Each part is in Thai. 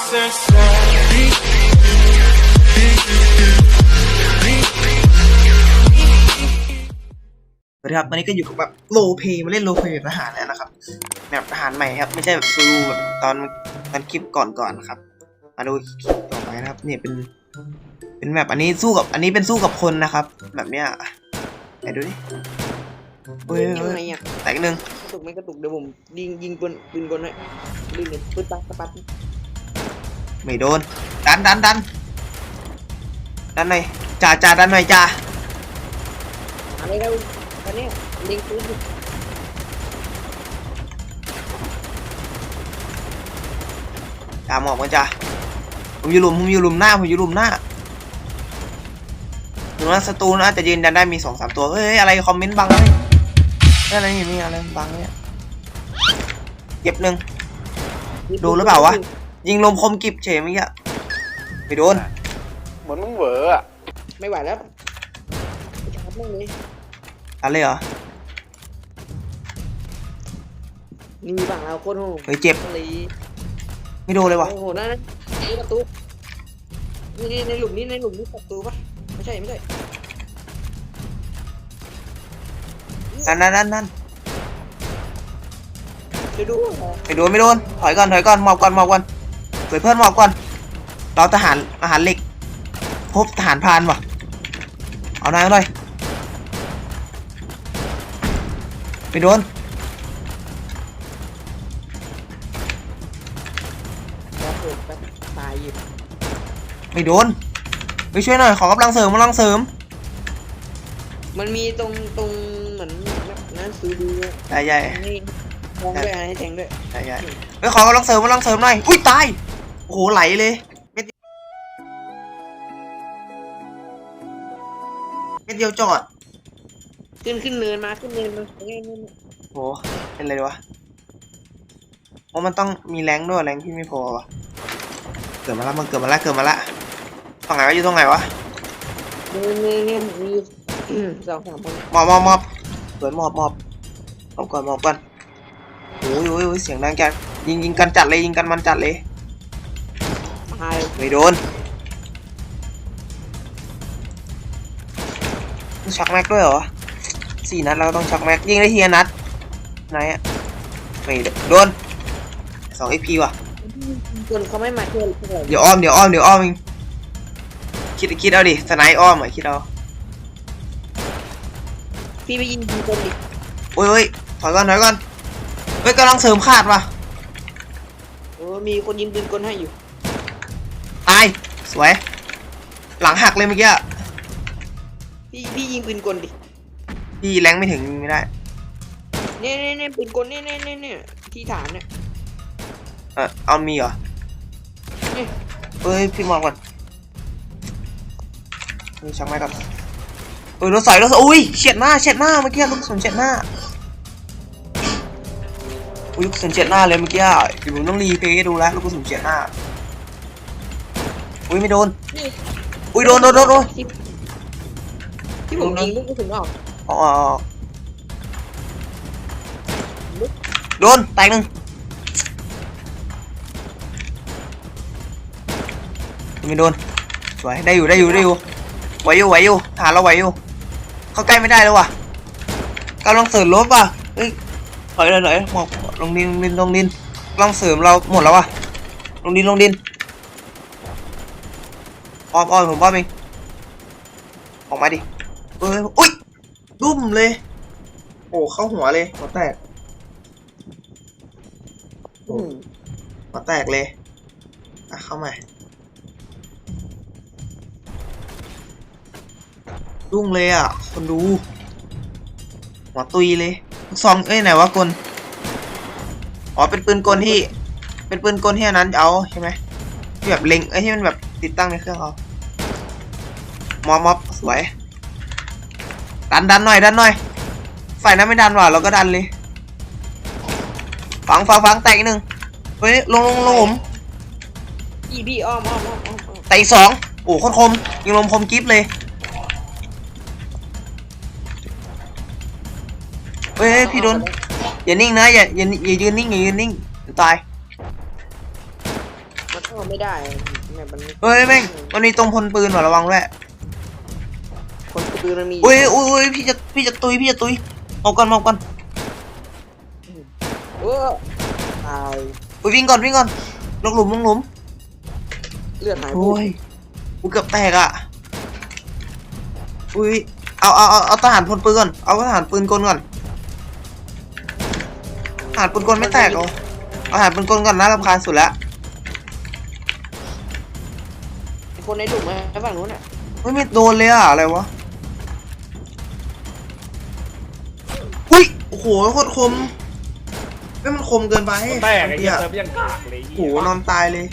สวัสดีครับวันนี้ก็อยู่กับแบบโลเพมาเล่นโลเพแบบทหารแล้วนะครับแบบทหารใหม่ครับ ไม่ใช่แบบซูรูแบบตอนตอนคลิปก่อนๆนะครับ มาดูคลิปต่อไปนะครับ เนี่ยเป็นเป็นแบบอันนี้สู้กับอันนี้เป็นสู้กับคนนะครับ แบบเนี้ยไหนดูดิเฮ้ยยังเฮ้ยไงอะแตกหนึ่งกระตุกไม่กระตุกเดี๋ยวผมยิงยิงปืนปืนกลให้ปืนเนี่ยปืนปัดปัดปัด ไม่โดน ดันดันดันดันหน่อยจ่าจ่าดันหน่อยจ่าอะไรแล้วตอนนี้ยิงปืนอยู่จ่าหมอบกันจ่าผมอยู่หลุมผมอยู่หลุมหน้าผมอยู่หลุมหน้าถึงว่าศัตรูน่าจะยืนยันได้มีสองสามตัวเฮ้ยอะไรคอมเมนต์บังเลยเฮ้ยอะไรนี่มีอะไรบังเนี่ยเก็บหนึ่งดูหรือเปล่าวะ ยิงลมคมกิบเฉยเมื่อกี้ไม่โดน เหมือนมึงเหวออะไม่ไหวแล้วชาร์จมั่งเลยอะไรเหรอ นี่ฝั่งเราโคตรโหดเฮ้ยเจ็บเลยไม่โดนเลยว่ะ โอ้โหนั่นนี่ประตูนี่นี่ในหลุมนี้ในหลุมนี้ประตูปะไม่ใช่ไม่ใช่นั่นนั่นนั่นนั่นจะดู ไม่โดนไม่โดน ถอยก่อนถอยก่อนหมอบก่อนหมอบก่อน เปิดเพื่อนหมอบก่อน เราทหารอาหารเหล็ก พบทหารพรานว่ะ เอาหน่อยเอาหน่อยไม่โดนแล้วเปิดไปตายอยู่ไม่โดน ไปช่วยหน่อย ขอกำลังเสริมกำลังเสริม มันมีตรงตรงเหมือนนั้นซื้อดูใหญ่ใหญ่นี่มองด้วยให้แทงด้วยใหญ่ใหญ่ไปขอกำลังเสริมกำลังเสริมหน่อย อุ้ยตาย โอ้โหไหลเลยเม็ดเม็ดเดียวจอดขึ้นขึ้นเนินมาขึ้นเนินมาเงี้ยโหเป็นไรดีวะเพราะมันต้องมีแรงด้วยแรงที่ไม่พอวะเกิดมาละมันเกิดมาละเกิดมาละฝั่งไหนวะอยู่ตรงไหนวะเนินเนินเนี่ยมีสองสามคนมอบมอบมอบสวยมอบมอบมอบก่อนมอบก่อนโอ้ยโอ้ยโอ้ยเสียงดังจัดยิงยิงกันจัดเลยยิงกันมันจัดเลย ตายไม่โดนต้องชักแม็กด้วยเหรอสี่นัดเราก็ต้องชักแม็กยิงได้ทีละนัดไหนอะไม่โดนสองเอพีว่ะคนเขาไม่มาช่วยพวกเราเดี๋ยวอ้อมเดี๋ยวอ้อมเดี๋ยวอ้อมเองคิดคิดเอาดิสไนป์อ้อมอะคิดเอาพี่ไปยิงคนดิโอ้ยโอ้ยถอยก่อนถอยก่อนเฮ้ยกำลังเสริมขาดว่ะเออมีคนยิงปืนกลให้อยู่ ตาย สวย หลังหักเลยเมื่อกี้อะพี่พี่ยิงปืนกลดิพี่แรงไม่ถึงยิงไม่ได้ เนี่ยเนี่ยเนี่ยปืนกลเนี่ยเนี่ยเนี่ยเนี่ยที่ฐานเนี่ยเออเอามีเหรอนี่เฮ้ยพี่มองก่อนเฮ้ยชักไม้ก่อนเฮ้ยรถใส่รถใส่อุ้ยเฉียดหน้าเฉียดหน้าเมื่อกี้ลูกกระสุนเฉียดหน้าอุ้ยลูกกระสุนเฉียดหน้าเลยเมื่อกี้อะเดี๋ยวผมต้องรีเพลย์ให้ดูแล้วลูกกระสุนเฉียดหน้า อุ้ยไม่โดน นี่อุ้ยโดนโดนโดนโดนที่ที่ผมยิงลูกกระสุนออกอ๋ออ๋ออ๋อโดนแตกหนึ่งไม่โดนสวยได้อยู่ได้อยู่ได้อยู่ไหวอยู่ไหวอยู่ฐานเราไหวอยู่เข้าใกล้ไม่ได้แล้วว่ะกำลังเสริมลบว่ะเฮ้ยถอยเลยหน่อยหมอกลงดินลงดินลงดินกำลังเสริมเราหมดแล้วว่ะลงดินลงดิน อ้อมอ้อมผมอ้อมเองออกมาดิเอ้ยอุ้ยดุ้มเลย โอ้เข้าหัวเลยหัวแตกอืมหัวแตกเลยอะเข้ามาดุ้งเลยอะ คนดูหัวตุยเลยลูกซองเอ้ยไหนวะกลอ๋อเป็นปืนกลที่ เป็นปืนกลที่อันนั้นเอาใช่ไหมที่แบบเล็งเอ้ยที่มันแบบ ติดตั้งในเครื่องเอามอบมอบสวย ดันดันหน่อยดันหน่อยฝ่ายนั้นไม่ดันว่ะเราก็ดันเลยฟังฟังฟังแตกอีกหนึ่งเฮ้ยลงลงลงผมพี่พี่อ้อมอ้อมอ้อมอ้อมอ้อมแตกอีกสองโอ้โคตรคมยิงลมคมกิฟเลยเฮ้ยเฮ้ยพี่โดนอย่านิ่งนะอย่าอย่าอย่ายืนนิ่งอย่ายืนนิ่งเดี๋ยวตาย มันก็ไม่ได้แบบมันเฮ้ยแม่งมันมีตรงพลปืนว่ะระวังด้วยคนปืนมันมีอุ้ยอุ้ยอุ้ยพี่จะพี่จะตุยพี่จะตุยเอาก่อนเอาก่อนเออตายอุ้ยวิ่งก่อนวิ่งก่อนลงหลุมลงหลุมเลือดหายโอ้ยกูเกือบแตกอะอุ้ยเอาเอาเอาเอาทหารพลปืนก่อนเอาทหารปืนกลก่อนทหารปืนกลไม่แตกเหรอเอาทหารปืนกลก่อนน่ารำคาญสุดแล้ว คนในหลุมนะฝั่งนู้นอะเฮ้ยไม่โดนเลยอะอะไรวะ อุ้ย โอ้โหโคตรคมเฮ้ยมันคมเกินไปแตกไอ้เหี้ยอะเซิร์ฟยังกากเลยโอ้โหนอนตายเลย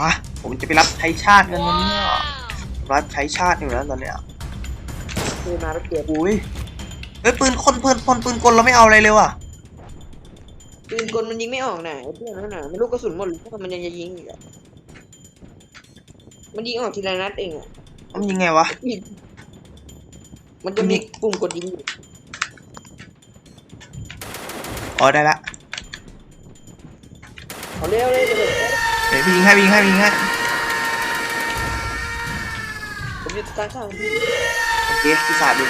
มาผมจะไปรับใช้ชาติกันนะเนี่ยรับใช้ชาติอยู่แล้วตอนเนี้ยคือมาแล้วเกียร์อุ้ยเฮ้ยปืนคนปืนคนปืนกลเราไม่เอาอะไรเลยว่ะ ปืนกลมันยิงไม่ออกน่ะไอ้เพื่อนนั่นน่ะไม่รู้กระสุนหมดหรือเปล่ามันยังจะยิงอีกอะมันยิงออกทีละนัดเองอะมันยิงไงวะ มันจะมีปุ่มกดยิงอยู่อ๋อได้ละเอาเร็วเลยเดี๋ยวเดี๋ยวพี่ยิงให้พี่ยิงให้พี่ยิงให้ผมอยู่ข้างๆพี่โอเคพี่สาดดู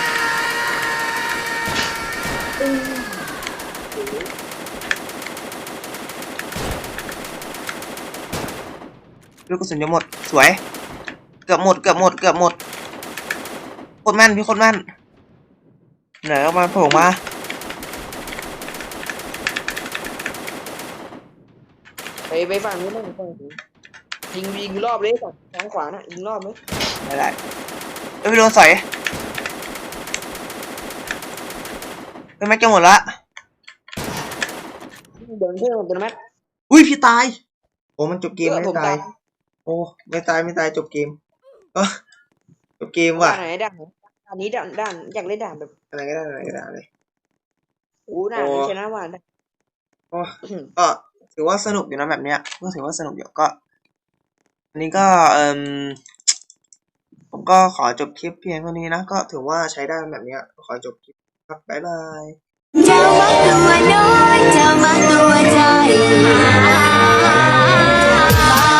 ลูกกระสุนจะหมด สวย เกือบหมด เกือบหมด เกือบหมดโคตรแม่นพี่โคตรแม่นไหนเอามาโผล่มาไปไปฝั่งนู้นบ้างฝั่งนู้นยิงยิงรอบเลยฝั่งทางขวาน่ะยิงรอบไหมได้ได้เอ้ยพี่โดนสอยเป็นแม็กจะหมดละเดินเพื่อนเป็นแม็กอุ้ยพี่ตาย โอ้มันจบเกมเออไม่ผมตาตายยโอ้ไม่ตายไม่ตายจบเกมก็จบเกมว่ะด่านไหนด่านด่านนี้ด่านด่านอยากเล่นด่านแบบอะไรก็ได้อะไรก็ได้เลยโอ้ด่านนี้ชนะว่าได้โอ้ก็ถือว่าสนุกอยู่นะแบบเนี้ยก็ถือว่าสนุกอยู่ก็อันนี้ก็เอ่มผมก็ขอจบคลิปเพียงเท่านี้นะ ก็ถือว่าใช้ได้แบบเนี้ย ขอจบคลิปครับบ๊ายบายเจ้ามักตัวน้อยเจ้ามักตัวใจ